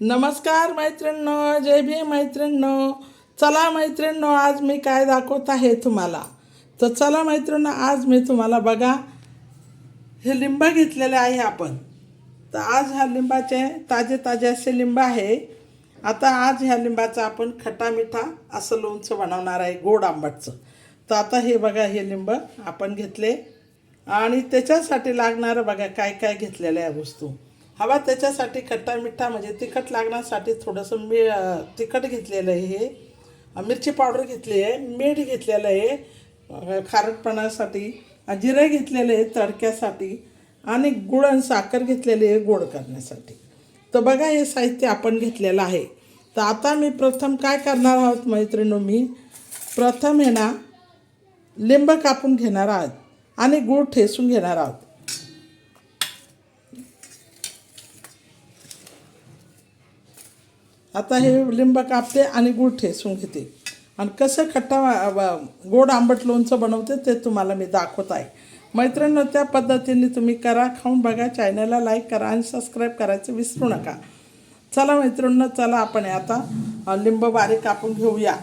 नमस्कार मैत्रिणींनो जय भीम मैत्रिणींनो. चला मैत्रिणींनो आज मी काय दाखवत आहे तुम्हाला? तर चला मैत्रिणींनो आज मी तुम्हाला बघा हे लिंब घेतलेले आहे आपण. तर आज ह्या लिंबाचे ताजे ताजे असे लिंब आहे. आता आज ह्या लिंबाचं आपण खटा मिठा असं लोणचं बनवणार आहे गोड आंबटचं. तर आता हे बघा हे लिंब आपण घेतले. आणि त्याच्यासाठी लागणारं बघा काय काय घेतलेल्या आहे वस्तू. हवा त्याच्यासाठी खट्टा मिठा म्हणजे तिखट लागण्यासाठी थोडंसं मी तिखट घेतलेलं आहे हे. मिरची पावडर घेतली आहे मीठ घेतलेलं आहे खारटपणासाठी जिरं जिरे घेतलेले आहे तडक्यासाठी आणि गुळ आणि साखर घेतलेली आहे गोड करण्यासाठी. तर बघा हे साहित्य आपण घेतलेलं आहे. तर आता मी प्रथम काय करणार आहोत मैत्रिणी मी प्रथम आहे ना लिंब कापून घेणार आहोत आणि गूळ ठेसून घेणार आहोत. आता हे लिंब कापते आणि गूळ ठेसून घेते. आणि कसं खट्टा गोड आंबट लोणचं बनवते ते तुम्हाला मी दाखवत आहे. मैत्रिणींनो त्या पद्धतीने तुम्ही करा खाऊन बघा चॅनलला लाईक करा आणि सबस्क्राईब करायचं विसरू नका. चला मैत्रिणींनो चला आपण आता लिंब बारीक कापून घेऊया.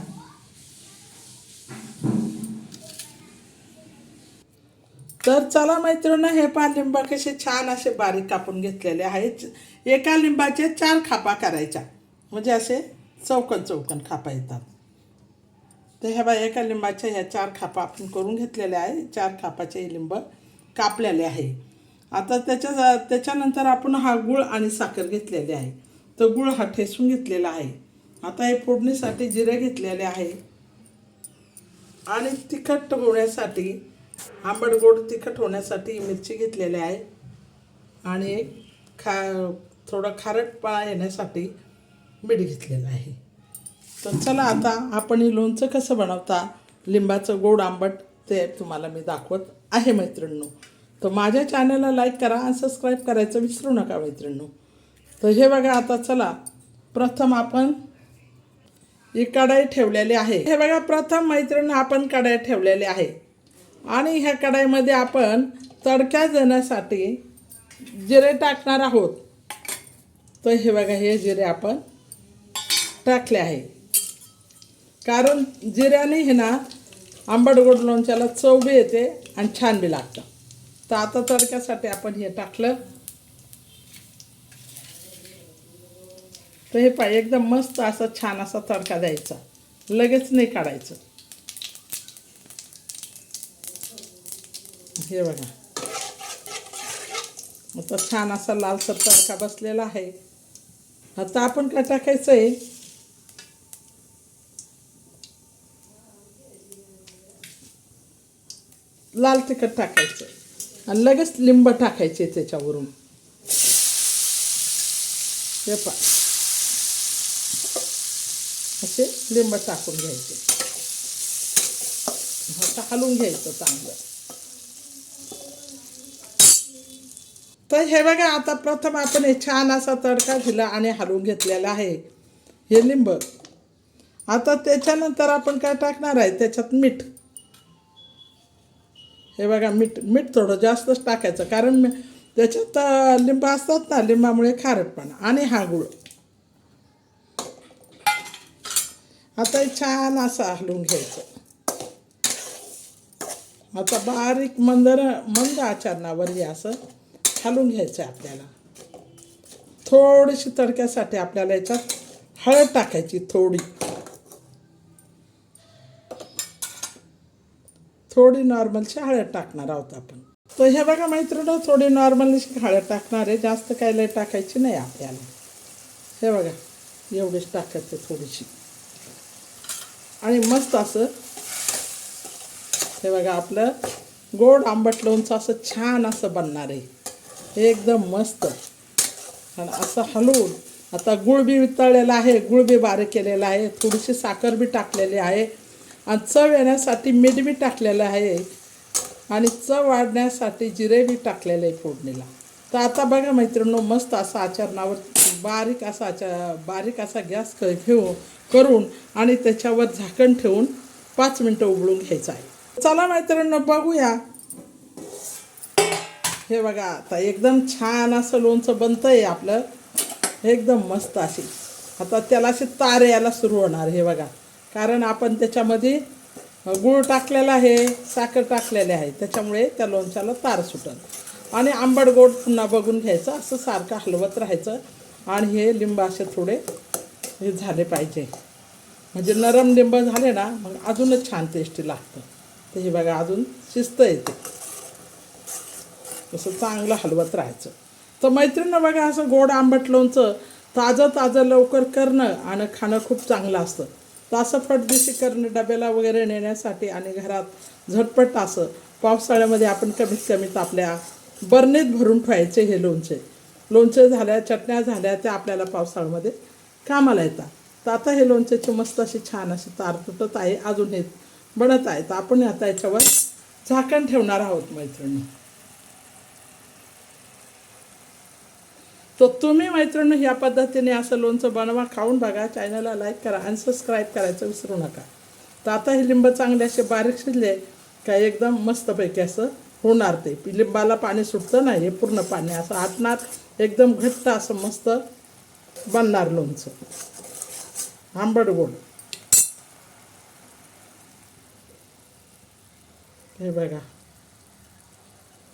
तर चला मैत्रिणी हे पहा लिंब कसे छान असे बारीक कापून घेतलेले आहेत. एका लिंबाचे चार खापा करायच्या. म्हणजे असे चौकन चौकन खापा येतात. तर ह्या बा एका लिंबाच्या ह्या चार खापा आपण करून घेतलेल्या आहे. चार खापाचे हे लिंब कापलेले आहे. आता त्याच्या त्याच्यानंतर आपण हा गुळ आणि साखर घेतलेले आहे. तर गुळ हा ठेसून घेतलेला आहे. आता हे फोडणीसाठी जिरे घेतलेले आहे. आणि तिखट होण्यासाठी आंबट गोड तिखट होण्यासाठी मिरची घेतलेली आहे. आणि खा थोडं खारटपणा येण्यासाठी मीठ घेतलेलं आहे. तर चला आता आपण हे लोणचं कसं बनवता लिंबाचं गोड आंबट ते तुम्हाला मी दाखवत आहे मैत्रिणींनो. तर माझ्या चॅनलला लाईक करा आणि सबस्क्राईब करायचं विसरू नका मैत्रिणींनो. तर हे बघा आता चला प्रथम आपण ही कढाई ठेवलेली आहे. हे बघा प्रथम मैत्रिणी आपण कढाई ठेवलेली आहे. आणि ह्या कढाईमध्ये आपण तडक्या देण्यासाठी जिरे टाकणार आहोत. तर हे बघा हे जिरे आपण टाकले आहे. कारण जिऱ्याने हे ना आंबट गोड लोणच्याला चव बी येते आणि छान बी लागतं. तर आता तडक्यासाठी आपण हे टाकलं. तर हे पाय एकदम मस्त असा छान असा तडका द्यायचा. लगेच नाही काढायचं. हे बघा. आता छान असा लालसर तडका बसलेला आहे. आता आपण काय टाकायचं आहे लाल तिखट टाकायचं. आणि लगेच लिंब टाकायचे त्याच्यावरून. हे पा असे लिंब टाकून घ्यायचे. आता हलवून घ्यायचं चांगलं. तर हे बघा आता प्रथम आपण हे छान असा तडका दिला आणि हलवून घेतलेला आहे हे लिंब. आता त्याच्यानंतर आपण काय टाकणार आहे? त्याच्यात मीठ. हे बघा मीठ मीठ थोडं जास्तच टाकायचं. कारण त्याच्यात लिंब असतात ना लिंबामुळे खारटपणा आणि हा गुळ. आता हे छान असं हलवून घ्यायचं. आता बारीक मंदर मंद आचरणावरही असं हलवून घ्यायचं आहे आपल्याला. थोडीशी तडक्यासाठी आपल्याला याच्यात हळद टाकायची थोडी. थोडी नॉर्मलची हळद टाकणार आहोत आपण. तर हे बघा मैत्रिणी थोडी नॉर्मलशी हळद टाकणार आहे. जास्त काय लय टाकायची नाही आपल्याला. हे बघा एवढीच टाकायचं थोडीशी. आणि मस्त असं हे बघा आपलं गोड आंबट लोणचं असं छान असं बनणार आहे. हे एकदम मस्त. आणि असं हलवून आता गुळ बी वितळलेला आहे गुळ बी बारीक केलेला आहे थोडीशी साखर बी टाकलेली आहे. आणि चव येण्यासाठी मीठ बी टाकलेलं आहे. आणि चव वाढण्यासाठी जिरे बी टाकलेलं आहे फोडणीला. तर आता बघा मैत्रिणो मस्त असा आचरणावर बारीक असा आचार बारीक असा गॅस क घेऊ करून आणि त्याच्यावर झाकण ठेवून पाच मिनटं उबळून घ्यायचं आहे. चला मैत्रिणींनो बघूया. हे बघा आता एकदम छान असं लोणचं बनतं आहे आपलं. एकदम मस्त अशी. आता त्याला असे तार यायला सुरू होणार हे बघा. कारण आपण त्याच्यामध्ये गूळ टाकलेला आहे साखर टाकलेले आहे. त्याच्यामुळे त्या लोणच्याला तार सुटत आणि आंबट गोड पुन्हा बघून घ्यायचं असं सारखं हलवत राहायचं. आणि हे लिंब असे थोडे हे झाले पाहिजे. म्हणजे नरम लिंब झाले ना मग अजूनच छान टेस्टी लागतं. तर हे बघा अजून शिस्त येते. असं चांगलं हलवत राहायचं. तर मैत्रिणीनं बघा असं गोड आंबट लोणचं ताजं ताजं लवकर करणं आणि खाणं खूप चांगलं असतं. तर असं फटदिशी करणं डब्याला वगैरे नेण्यासाठी आणि घरात झटपट असं पावसाळ्यामध्ये आपण कमीत कमीत आपल्या बरणीत भरून ठेवायचे हे लोणचे. लोणचे झाल्या चटण्या झाल्या त्या आपल्याला पावसाळ्यामध्ये कामाला येतात. तर आता हे लोणच्याची मस्त अशी छान अशी तार तुटत आहे अजून हे बनत आहे. तर आपण आता याच्यावर झाकण ठेवणार आहोत मैत्रिणी. तर तुम्ही मैत्रिणी ह्या पद्धतीने असं लोणचं बनवा खाऊन बघा चॅनलला लाईक करा आणि सबस्क्राईब करायचं विसरू नका. तर आता हे लिंब चांगले असे बारीक शिजले का एकदम मस्तपैकी असं होणार ते. लिंबाला पाणी सुटतं नाही हे पूर्ण पाणी असं आटणार एकदम घट्ट असं मस्त बनणार लोणचं. आंबट गोड. हे बघा.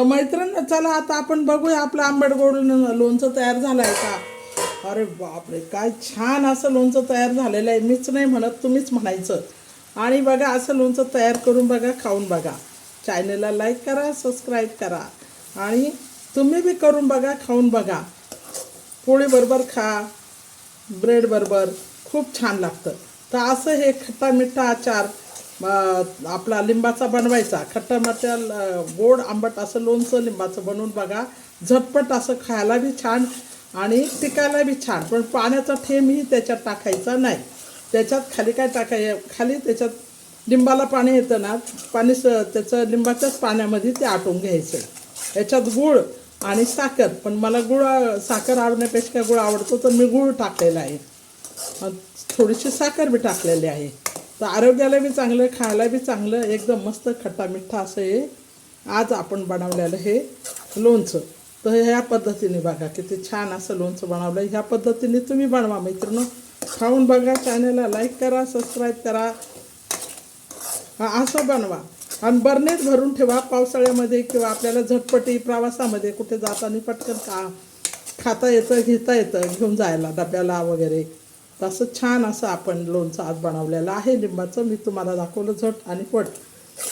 मैत्रीण चला आता आपण बघूया आपलं आंबट गोड लोणचं तयार झालं आहे का? अरे बापरे काय छान असं लोणचं तयार झालेलं आहे. मीच नाही म्हणत तुम्हीच म्हणायचं. आणि बघा असं लोणचं तयार करून बघा खाऊन बघा. चॅनलला लाईक करा सबस्क्राईब करा. आणि तुम्ही बी करून बघा खाऊन बघा. पोळीबरोबर खा ब्रेड बरोबर. खूप छान लागतं. तर असं हे खट्टा मिठा आचार आपला लिंबाचा बनवायचा. खट्टा मिठा ल- गोड आंबट असं लोणचं लिंबाचं बनवून बघा. झटपट असं खायला बी छान आणि टिकायला बी छान. पण पाण्याचा थेंबही त्याच्यात टाकायचा नाही. त्याच्यात खाली काय टाकाय खाली त्याच्यात लिंबाला पाणी येतं ना पाणी स त्याचं लिंबाच्याच पाण्यामध्ये ते आटून घ्यायचं. याच्यात गूळ आणि साखर. पण मला गुळ साखर आवडण्यापेक्षा गुळ आवडतो तर मी गूळ टाकलेला आहे. थोडीशी साखर बी टाकलेली आहे. तर आरोग्याला बी चांगलं खायला बी चांगलं एकदम मस्त खट्टा मिठ्ठा असं हे आज आपण बनवलेलं हे लोणचं. तर ह्या पद्धतीने बघा किती छान असं लोणचं बनवलं ह्या पद्धतीने तुम्ही बनवा मित्रांनो. खाऊन बघा चॅनलला लाईक करा सबस्क्राईब करा. हा, असं बनवा. आणि बरणीत भरून ठेवा पावसाळ्यामध्ये किंवा आपल्याला झटपटी प्रवासामध्ये कुठे जाताना पटकन का खाता येतं घेता येतं घेऊन जायला डब्याला वगैरे. तसं छान असं आपण लोणचं आज बनवलेलं आहे. लिंबाचं मी तुम्हाला दाखवलं झट आणि पट.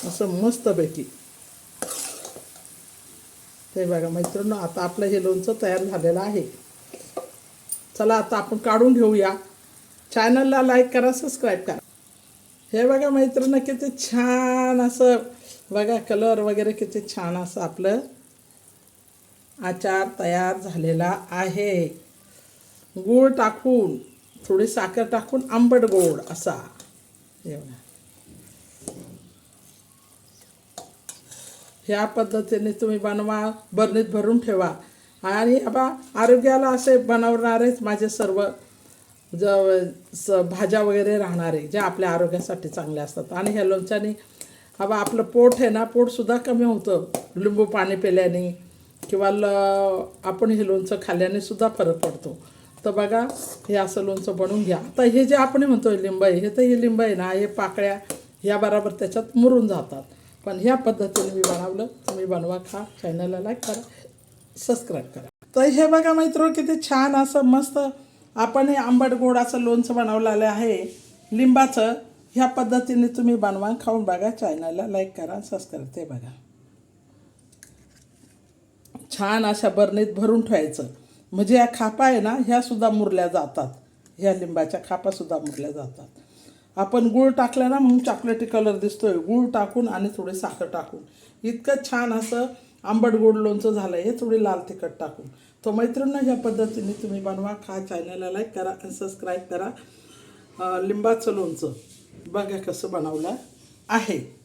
असं मस्तपैकी. ते बघा मैत्रिणी आता आपलं हे लोणचं तयार झालेलं आहे. चला आता आपण काढून घेऊया. चॅनलला लाईक करा सबस्क्राईब करा. हे बघा मैत्रिणी किती छान असं बघा कलर वगैरे किती छान असं आपलं आचार तयार झालेला आहे. गूळ टाकून. थोडी साखर टाकून आंबट गोड असा. हे ह्या पद्धतीने तुम्ही बनवा बरणीत भरून ठेवा. आणि बा आरोग्याला असे बनवणारेच माझे सर्व ज स भाज्या वगैरे राहणारे जे आपल्या आरोग्यासाठी चांगले असतात. आणि ह्या लोणच्याने हवा आपलं पोट आहे ना पोटसुद्धा कमी होतं. लिंबू पाणी पिल्याने किंवा ल आपण हे लोणचं खाल्ल्याने सुद्धा फरक पडतो. तर बघा हे असं लोणचं बनवून घ्या. आता हे जे आपण म्हणतो लिंब आहे हे तर हे लिंब आहे ना हे पाकळ्या ह्या बरोबर त्याच्यात मुरून जातात. पण ह्या पद्धतीने मी बनवलं तुम्ही बनवा खा. चॅनलला लाईक करा सबस्क्राईब करा. तर हे बघा मैत्र किती छान असं मस्त आपण हे आंबट गोड असं लोणचं बनवलेलं आहे. लिंबाचं ह्या पद्धतीने तुम्ही बनवा खाऊन बघा. चॅनलला लाईक करा सबस्क्राईब ते बघा. छान अशा बरणीत भरून ठेवायचं. म्हणजे या खापा आहे ना ह्या सुद्धा मुरल्या जातात. ह्या लिंबाच्या खापा सुद्धा मुरल्या जातात. आपण गूळ टाकलं ना म्हणून चॉकलेटी कलर दिसतोय. गूळ टाकून आणि थोडी साखर टाकून. इतकं छान असं आंबट गोड लोणचं झालं हे थोडी लाल तिखट टाकून. तो मैत्रिणी ह्या पद्धतीने तुम्ही बनवा खा चॅनलला लाईक करा आणि सबस्क्राईब करा. लिंबाचं लोणचं. बघा कसं बनवलं आहे.